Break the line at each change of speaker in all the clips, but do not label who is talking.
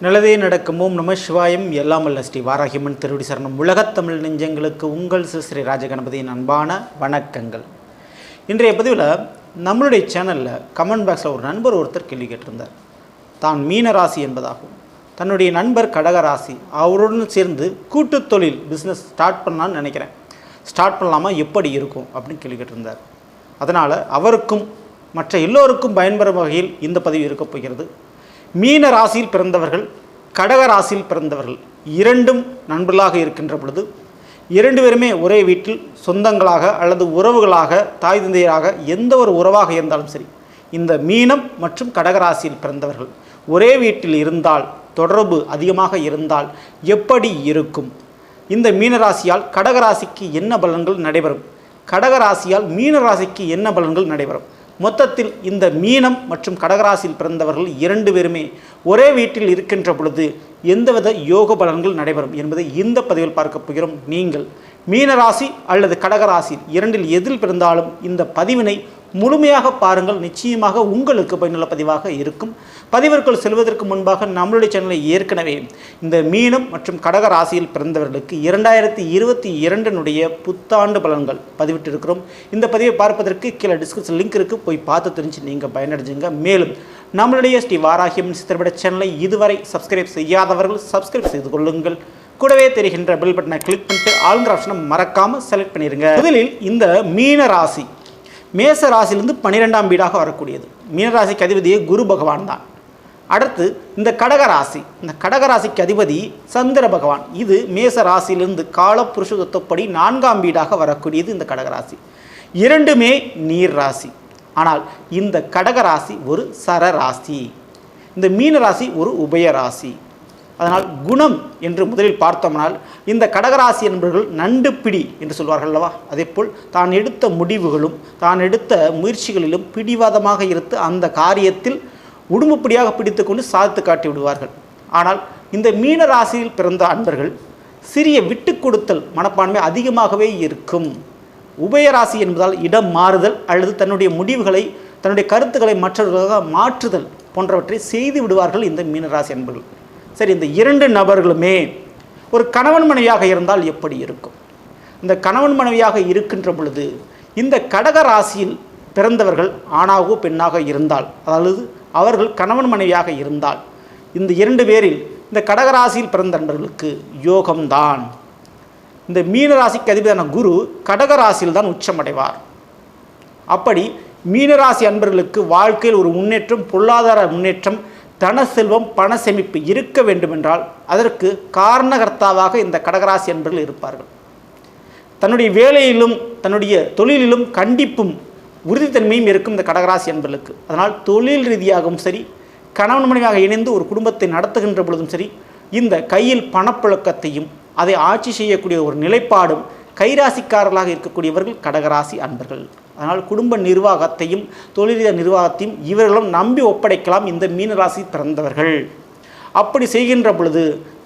நல்லதே நடக்கும். ஓம் நம சிவாயம். எல்லாம் அல்ல ஸ்ரீ வாராகியம்மன் திருவடி சரணம். உலகத் தமிழ் நெஞ்சங்களுக்கு உங்கள் சிவ ஸ்ரீ ராஜகணபதியின் அன்பான வணக்கங்கள். இன்றைய பதிவில் நம்மளுடைய சேனலில் கமெண்ட் பாக்ஸில் ஒரு நண்பர் ஒருத்தர் கேள்வி கேட்டிருந்தார். தான் மீன ராசி என்பதாகும். தன்னுடைய நண்பர் கடக ராசி அவருடன் சேர்ந்து கூட்டு தொழில் பிஸ்னஸ் ஸ்டார்ட் பண்ணலான்னு நினைக்கிறேன். ஸ்டார்ட் பண்ணலாமா? எப்படி இருக்கும்? அப்படின்னு கேள்வி கேட்டிருந்தார். அதனால் அவருக்கும் மற்ற எல்லோருக்கும் பயன்பெறும் வகையில் இந்த பதிவு இருக்கப் போகிறது. மீன ராசியில் பிறந்தவர்கள் கடக ராசியில் பிறந்தவர்கள் இரண்டும் நண்பர்களாக இருக்கின்ற பொழுது இரண்டு பேருமே ஒரே வீட்டில் சொந்தங்களாக அல்லது உறவுகளாக தாய் தந்தையராக எந்த ஒரு உறவாக இருந்தாலும் சரி இந்த மீனம் மற்றும் கடகராசியில் பிறந்தவர்கள் ஒரே வீட்டில் இருந்தால் தொடர்பு அதிகமாக இருந்தால் எப்படி இருக்கும்? இந்த மீனராசியால் கடகராசிக்கு என்ன பலன்கள் நடைபெறும்? கடகராசியால் மீனராசிக்கு என்ன பலன்கள் நடைபெறும்? மொத்தத்தில் இந்த மீனம் மற்றும் கடகராசியில் பிறந்தவர்கள் இரண்டு பேருமே ஒரே வீட்டில் இருக்கின்ற பொழுது எந்தவித யோக பலன்கள் நடைபெறும் என்பதை இந்த பதிவில் பார்க்க போகிறோம். நீங்கள் மீனராசி அல்லது கடகராசி இரண்டில் எதில் பிறந்தாலும் இந்த பதிவினை முழுமையாக பாருங்கள். நிச்சயமாக உங்களுக்கு பயனுள்ள பதிவாக இருக்கும். பதிவிற்குள் செல்வதற்கு முன்பாக நம்மளுடைய சேனலை ஏற்கனவே இந்த மீனம் மற்றும் கடக ராசியில் பிறந்தவர்களுக்கு இரண்டாயிரத்தி இருபத்தி இரண்டினுடைய புத்தாண்டு பலன்கள் பதிவிட்டிருக்கிறோம். இந்த பதிவை பார்ப்பதற்கு கீழே டிஸ்கிரிப்ஷன் லிங்க் இருக்குது போய் பார்த்து தெரிஞ்சு நீங்கள் பயனடைஞ்சுங்க. மேலும் நம்மளுடைய ஸ்ரீ வாராகியம் சித்திரப்பட சேனலை இதுவரை சப்ஸ்கிரைப் செய்யாதவர்கள் சப்ஸ்கிரைப் செய்து கொள்ளுங்கள். கூடவே தெரிகின்ற பில் பட்டனை கிளிக் பண்ணிட்டு ஆளுங்கிற ஆப்ஷனை மறக்காமல் செலக்ட் பண்ணிடுங்க முதலில் இந்த மீன ராசி மேச ராசியிலிருந்து பன்னிரெண்டாம் வீடாக வரக்கூடியது. மீனராசிக்கு அதிபதியே குரு பகவான் தான். அடுத்து இந்த கடகராசி இந்த கடகராசிக்கு அதிபதி சந்திர பகவான். இது மேச ராசியிலிருந்து காலப்புருஷ தத்துவப்படி நான்காம் வீடாக வரக்கூடியது இந்த கடகராசி இரண்டுமே நீர் ராசி. ஆனால் இந்த கடகராசி ஒரு சரராசி இந்த மீன ராசி ஒரு உபயராசி அதனால் குணம் என்று முதலில் பார்த்தோம்னால் இந்த கடகராசி என்பவர்கள் நண்டு பிடி என்று சொல்வார்கள் அல்லவா? அதேபோல் தான் எடுத்த முடிவுகளும் தான் எடுத்த முயற்சிகளிலும் பிடிவாதமாக இருந்து அந்த காரியத்தில் உடும்புப்படியாக பிடித்து கொண்டு சாதித்து காட்டி விடுவார்கள். ஆனால் இந்த மீன ராசியில் பிறந்த அன்பர்கள் சிறிய விட்டு கொடுத்தல் மனப்பான்மை அதிகமாகவே இருக்கும். உபயராசி என்பதால் இடம் மாறுதல் அல்லது தன்னுடைய முடிவுகளை தன்னுடைய கருத்துக்களை மற்றவர்களாக மாற்றுதல் போன்றவற்றை செய்து விடுவார்கள் இந்த மீனராசி அன்பர்கள். சரி இந்த இரண்டு நபர்களுமே ஒரு கணவன் மனைவியாக இருந்தால் எப்படி இருக்கும்? இந்த கணவன் மனைவியாக இருக்கின்ற பொழுது இந்த கடக ராசியில் பிறந்தவர்கள் ஆணாகவோ பெண்ணாக இருந்தால் அதாவது அவர்கள் கணவன் மனைவியாக இருந்தால் இந்த இரண்டு பேரில் இந்த கடகராசியில் பிறந்த நண்பர்களுக்கு யோகம்தான். இந்த மீனராசிக்கு அதிபதியான குரு கடகராசியில் தான் உச்சமடைவார். அப்படி மீனராசி அன்பர்களுக்கு வாழ்க்கையில் ஒரு முன்னேற்றம் பொருளாதார முன்னேற்றம் தன செல்வம் பண சேமிப்பு இருக்க வேண்டுமென்றால் அதற்கு காரணகர்த்தாவாக இந்த கடகராசி என்பர்கள் இருப்பார்கள். தன்னுடைய வேலையிலும் தன்னுடைய தொழிலிலும் கண்டிப்பும் உறுதித்தன்மையும் இருக்கும் இந்த கடகராசி என்பர்களுக்கு அதனால் தொழில் ரீதியாகவும் சரி கணவன் மனைவியாக இணைந்து ஒரு குடும்பத்தை நடத்துகின்ற பொழுதும் சரி இந்த கையில் பணப்புழக்கத்தையும் அதை ஆட்சி செய்யக்கூடிய ஒரு நிலைப்பாடும் கைராசிக்காரர்களாக இருக்கக்கூடியவர்கள் கடகராசி அன்பர்கள். அதனால் குடும்ப நிர்வாகத்தையும் தொழில் நிர்வாகத்தையும் இவர்களும் நம்பி ஒப்படைக்கலாம் இந்த மீனராசி பிறந்தவர்கள். அப்படி செய்கின்ற பொழுது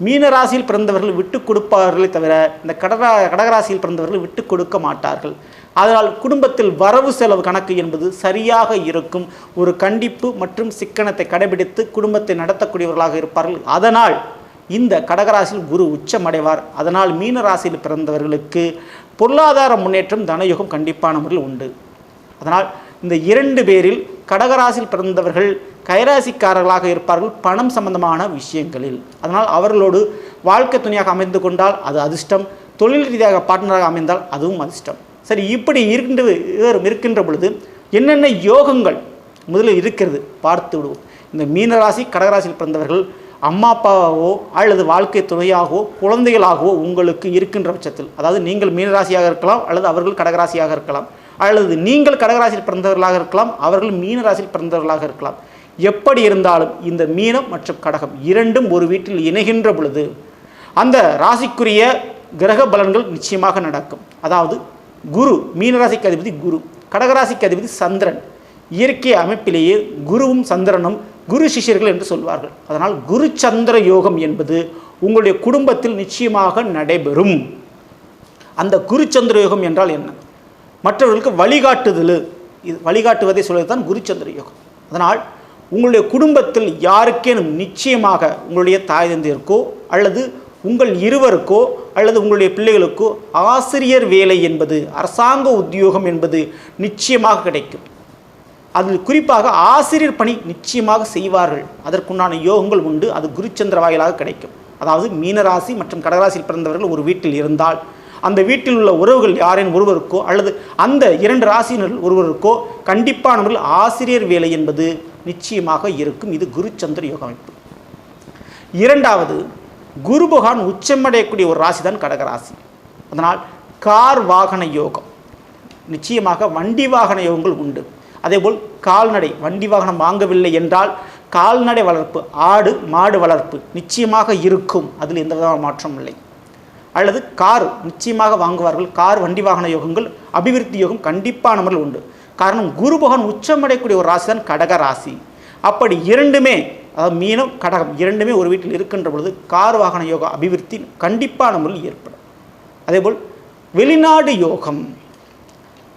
மீனராசியில் பிறந்தவர்கள் விட்டு கொடுப்பார்களே தவிர இந்த கடகரா கடகராசியில் பிறந்தவர்கள் விட்டு கொடுக்க மாட்டார்கள். அதனால் குடும்பத்தில் வரவு செலவு கணக்கு என்பது சரியாக இருக்கும். ஒரு கண்டிப்பு மற்றும் சிக்கனத்தை கடைபிடித்து குடும்பத்தை நடத்தக்கூடியவர்களாக இருப்பார்கள். அதனால் இந்த கடகராசியில் குரு உச்சமடைவார். அதனால் மீன ராசியில் பிறந்தவர்களுக்கு பொருளாதார முன்னேற்றம் தனயுகம் கண்டிப்பான முறையில் உண்டு. அதனால் இந்த இரண்டு பேரில் கடகராசியில் பிறந்தவர்கள் கைராசிக்காரர்களாக இருப்பார்கள் பணம் சம்பந்தமான விஷயங்களில். அதனால் அவர்களோடு வாழ்க்கை துணையாக அமைந்து கொண்டால் அது அதிர்ஷ்டம். தொழில் ரீதியாக பார்ட்னராக அமைந்தால் அதுவும் அதிர்ஷ்டம். சரி இப்படி இருக்கின்ற இருக்கின்ற பொழுது என்னென்ன யோகங்கள் முதலில் இருக்கிறது பார்த்து விடுவோம். இந்த மீனராசி கடகராசியில் பிறந்தவர்கள் அம்மா அப்பாவோ அல்லது வாழ்க்கை துணையாகவோ குழந்தைகளாகவோ உங்களுக்கு இருக்கின்ற பட்சத்தில் அதாவது நீங்கள் மீனராசியாக இருக்கலாம் அல்லது அவர்கள் கடகராசியாக இருக்கலாம் அல்லது நீங்கள் கடகராசியில் பிறந்தவர்களாக இருக்கலாம் அவர்கள் மீனராசியில் பிறந்தவர்களாக இருக்கலாம். எப்படி இருந்தாலும் இந்த மீனம் மற்றும் கடகம் இரண்டும் ஒரு வீட்டில் இணைகின்ற பொழுது அந்த ராசிக்குரிய கிரக பலன்கள் நிச்சயமாக நடக்கும். அதாவது குரு மீனராசிக்கு அதிபதி குரு கடகராசிக்கு அதிபதி சந்திரன். இயற்கை அமைப்பிலேயே குருவும் சந்திரனும் குரு சிஷ்யர்கள் என்று சொல்வார்கள். அதனால் குரு சந்திர யோகம் என்பது உங்களுடைய குடும்பத்தில் நிச்சயமாக நடைபெறும். அந்த குரு சந்திர யோகம் என்றால் என்ன? மற்றவர்களுக்கு வழிகாட்டுதல். இது வழிகாட்டுவதை சொல்வது தான் குரு சந்திர யோகம். அதனால் உங்களுடைய குடும்பத்தில் யாருக்கேனும் நிச்சயமாக உங்களுடைய தாய் தந்தையருக்கோ அல்லது உங்கள் இருவருக்கோ அல்லது உங்களுடைய பிள்ளைகளுக்கோ ஆசிரியர் வேலை என்பது அரசாங்க உத்தியோகம் என்பது நிச்சயமாக கிடைக்கும். அதில் குறிப்பாக ஆசிரியர் பணி நிச்சயமாக செய்வார்கள். அதற்குண்டான யோகங்கள் உண்டு. அது குருச்சந்திர வாயிலாக கிடைக்கும். அதாவது மீனராசி மற்றும் கடகராசியில் பிறந்தவர்கள் ஒரு வீட்டில் இருந்தால் அந்த வீட்டில் உள்ள உறவுகள் யாரின் ஒருவருக்கோ அல்லது அந்த இரண்டு ராசியினர் ஒருவருக்கோ கண்டிப்பான ஆசிரியர் வேலை என்பது நிச்சயமாக இருக்கும். இது குருச்சந்திர யோக அமைப்பு. இரண்டாவது குரு பகவான் உச்சமடையக்கூடிய ஒரு ராசி தான் கடகராசி. அதனால் கார் வாகன யோகம். நிச்சயமாக வண்டி வாகன யோகங்கள் உண்டு. அதேபோல் கால்நடை வண்டி வாகனம் வாங்கவில்லை என்றால் கால்நடை வளர்ப்பு ஆடு மாடு வளர்ப்பு நிச்சயமாக இருக்கும். அதில் எந்த விதமான மாற்றம் இல்லை. அல்லது கார் நிச்சயமாக வாங்குவார்கள். கார் வண்டி வாகன யோகங்கள் அபிவிருத்தி யோகம் கண்டிப்பான முறையில் உண்டு. காரணம் குரு பகவான் உச்சமடையக்கூடிய ஒரு ராசி தான் கடக ராசி. அப்படி இரண்டுமே அதாவது மீனம் கடகம் இரண்டுமே ஒரு வீட்டில் இருக்கின்ற பொழுது கார் வாகன யோகா அபிவிருத்தி கண்டிப்பான முறையில் ஏற்படும். அதேபோல் வெளிநாடு யோகம்.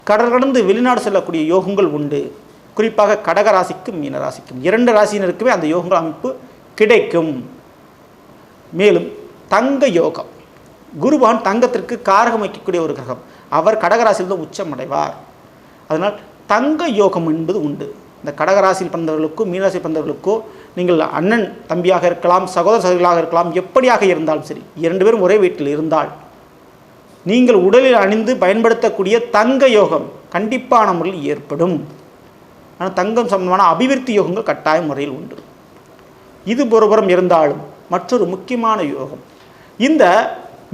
கடல் கடந்து வெளிநாடு செல்லக்கூடிய யோகங்கள் உண்டு. குறிப்பாக கடகராசிக்கும் மீனராசிக்கும். இரண்டு ராசியினருக்குமே அந்த யோகங்கள் அமைப்பு கிடைக்கும். மேலும் தங்க யோகம். குருபகவான் தங்கத்திற்கு காரகம் வைக்கக்கூடிய ஒரு கிரகம். அவர் கடகராசியில் தான் உச்சம் அடைவார் அதனால் தங்க யோகம் என்பது உண்டு. இந்த கடகராசியில் பிறந்தவர்களுக்கோ மீனராசி பிறந்தவர்களுக்கோ நீங்கள் அண்ணன் தம்பியாக இருக்கலாம் சகோதர சகோதரிகளாக இருக்கலாம் எப்படியாக இருந்தாலும் சரி இரண்டு பேரும் ஒரே வீட்டில் இருந்தால் நீங்கள் உடலில் அணிந்து பயன்படுத்தக்கூடிய தங்க யோகம் கண்டிப்பான முறையில் ஏற்படும். ஆனால் தங்கம் சம்பந்தமான அபிவிருத்தி யோகங்கள் கட்டாய முறையில் உண்டு. இது ஒருபுறம் இருந்தாலும் மற்றொரு முக்கியமான யோகம். இந்த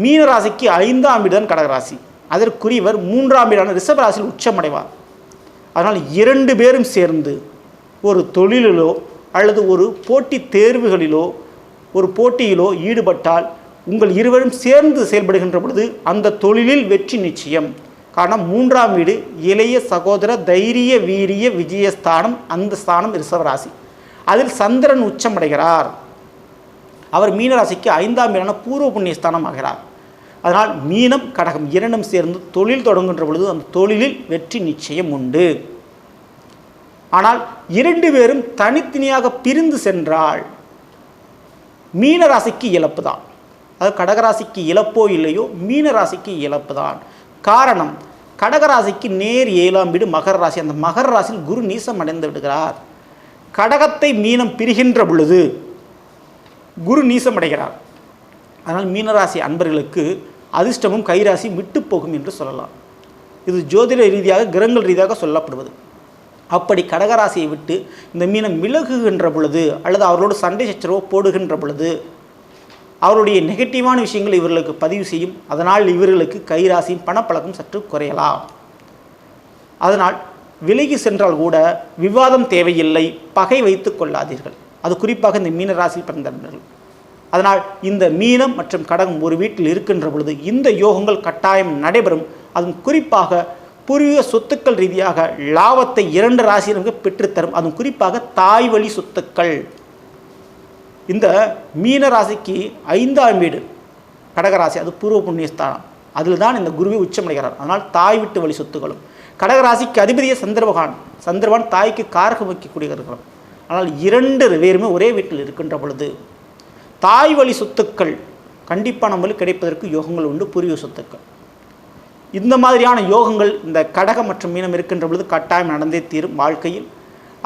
மீனராசிக்கு ஐந்தாம் வீடுதான் கடகராசி. அதற்குரியவர் மூன்றாம் வீடான ரிஷபராசியில் உச்சமடைவார். அதனால் இரண்டு பேரும் சேர்ந்து ஒரு தொழிலிலோ அல்லது ஒரு போட்டி தேர்வுகளிலோ ஒரு போட்டியிலோ ஈடுபட்டால் உங்கள் இருவரும் சேர்ந்து செயல்படுகின்ற பொழுது அந்த தொழிலில் வெற்றி நிச்சயம். காரணம் மூன்றாம் வீடு இளைய சகோதர தைரிய வீரிய விஜயஸ்தானம் அந்த ஸ்தானம் ரிஷவராசி அதில் சந்திரன் உச்சமடைகிறார். அவர் மீனராசிக்கு ஐந்தாம் வீடான பூர்வ புண்ணிய ஸ்தானம் ஆகிறார். அதனால் மீனம் கடகம் இரண்டும் சேர்ந்து தொழில் தொடங்குகின்ற பொழுது அந்த தொழிலில் வெற்றி நிச்சயம் உண்டு. ஆனால் இரண்டு பேரும் தனித்தனியாக பிரிந்து சென்றால் மீனராசிக்கு இழப்பு தான். அது கடகராசிக்கு இழப்போ இல்லையோ மீனராசிக்கு இழப்பு தான் காரணம் கடகராசிக்கு நேர் ஏழாம் வீடு மகர ராசி. அந்த மகர ராசியில் குரு நீசம் அடைந்து விடுகிறார். கடகத்தை மீனம் பிரிகின்ற பொழுது குரு நீசம் அடைகிறார். அதனால் மீனராசி அன்பர்களுக்கு அதிர்ஷ்டமும் கைராசி விட்டு போகும் என்று சொல்லலாம். இது ஜோதிட ரீதியாக கிரகங்கள் ரீதியாக சொல்லப்படுவது. அப்படி கடகராசியை விட்டு இந்த மீனம் விலகுகின்ற பொழுது அல்லது அவர்களோடு சண்டை சச்சரவோ போடுகின்ற பொழுது அவருடைய நெகட்டிவான விஷயங்கள் இவர்களுக்கு பதிவு செய்யும். அதனால் இவர்களுக்கு கைராசியும் பணப்பழக்கம் சற்று குறையலாம். அதனால் விலகி சென்றால் கூட விவாதம் தேவையில்லை. பகை வைத்து கொள்ளாதீர்கள். அது குறிப்பாக இந்த மீன ராசியில் பிறந்தவர்கள் அதனால் இந்த மீனம் மற்றும் கடகம் ஒரு வீட்டில் இருக்கின்ற பொழுது இந்த யோகங்கள் கட்டாயம் நடைபெறும். அதுவும் குறிப்பாக பூர்வீக சொத்துக்கள் ரீதியாக லாபத்தை இரண்டு ராசியினருக்கு பெற்றுத்தரும். அதுவும் குறிப்பாக தாய் வழி சொத்துக்கள். இந்த மீன ராசிக்கு ஐந்தாம் வீடு கடகராசி அது பூர்வ புண்ணியஸ்தானம் அதில் தான் இந்த குருவை உச்சமடைகிறார். அதனால் தாய் விட்டு வழி சொத்துக்களும். கடகராசிக்கு அதிபதியே சந்திரபகான் சந்திரபான் தாய்க்கு காரகம் வைக்கக்கூடிய ஆனால் இரண்டு பேருமே ஒரே வீட்டில் இருக்கின்ற பொழுது தாய் வழி சொத்துக்கள் கண்டிப்பாக நம்மளுக்கு கிடைப்பதற்கு யோகங்கள் உண்டு பூர்வீக சொத்துக்கள். இந்த மாதிரியான யோகங்கள் இந்த கடகம் மற்றும் மீனம் இருக்கின்ற பொழுது கட்டாயம் நடந்தே தீரும் வாழ்க்கையில்.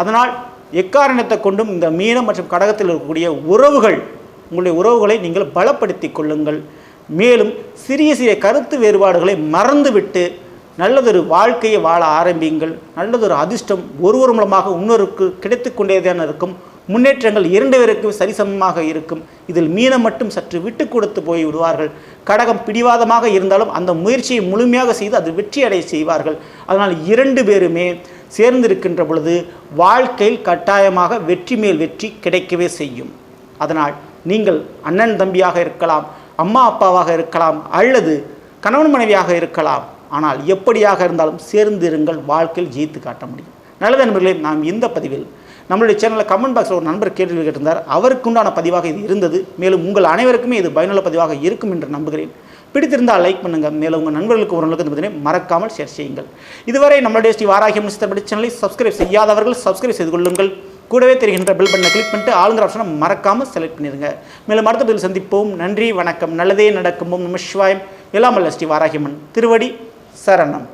அதனால் எக்காரணத்தை கொண்டும் இந்த மீனம் மற்றும் கடகத்தில் இருக்கக்கூடிய உறவுகள் உங்களுடைய உறவுகளை நீங்கள் பலப்படுத்தி கொள்ளுங்கள். மேலும் சிறிய சிறிய கருத்து வேறுபாடுகளை மறந்துவிட்டு நல்லதொரு வாழ்க்கையை வாழ ஆரம்பியுங்கள். நல்லதொரு அதிர்ஷ்டம் ஒருவர் மூலமாக இன்னொருக்கு கிடைத்து கொண்டேதான் இருக்கும். முன்னேற்றங்கள் இரண்டு பேருக்கும் சரிசமமாக இருக்கும். இதில் மீனம் மட்டும் சற்று விட்டு கொடுத்து போய் விடுவார்கள். கடகம் பிடிவாதமாக இருந்தாலும் அந்த முயற்சியை முழுமையாக செய்து அது வெற்றியடைய செய்வார்கள். அதனால் இரண்டு பேருமே சேர்ந்திருக்கின்ற பொழுது வாழ்க்கையில் கட்டாயமாக வெற்றி மேல் வெற்றி கிடைக்கவே செய்யும். அதனால் நீங்கள் அண்ணன் தம்பியாக இருக்கலாம் அம்மா அப்பாவாக இருக்கலாம் அல்லது கணவன் மனைவியாக இருக்கலாம். ஆனால் எப்படியாக இருந்தாலும் சேர்ந்திருங்கள் வாழ்க்கையில் ஜெயித்து காட்ட முடியும். நல்லது நண்பர்களே நாம் இந்த பதிவில் நம்மளுடைய சேனலில் கமெண்ட் பாக்ஸில் ஒரு நண்பர் கேள்வி கேட்டிருந்தார். அவருக்குண்டான பதிவாக இது இருந்தது. மேலும் உங்கள் அனைவருக்குமே இது பயனுள்ள பதிவாக இருக்கும் என்று நம்புகிறேன். பிடித்திருந்தால் லைக் பண்ணுங்கள் மேலும் உங்கள் நண்பர்களுக்கு உறவுகளுக்கு இந்த பதினை மறக்காமல் ஷேர் செய்யுங்கள். இதுவரை நம்மளுடைய ஸ்ரீ வாராகியம் முனிசித்தபடி சேனலை சப்ஸ்கிரைப் செய்யாதவர்கள் சப்ஸ்கிரைப் செய்து கொள்ளுங்கள். கூடவே தெரிகின்ற பில் பண்ணை கிளிக் பண்ணிட்டு ஆளுங்கிற ஆப்ஷனை மறக்காமல் செலக்ட் பண்ணிடுங்க. மேலும் அடுத்த பதில் சந்திப்போம். நன்றி வணக்கம். நல்லதே நடக்கும் ஓம் நம சிவாயம் எல்லாம் ஸ்ரீ வாராகிமன் திருவடி சரணம்.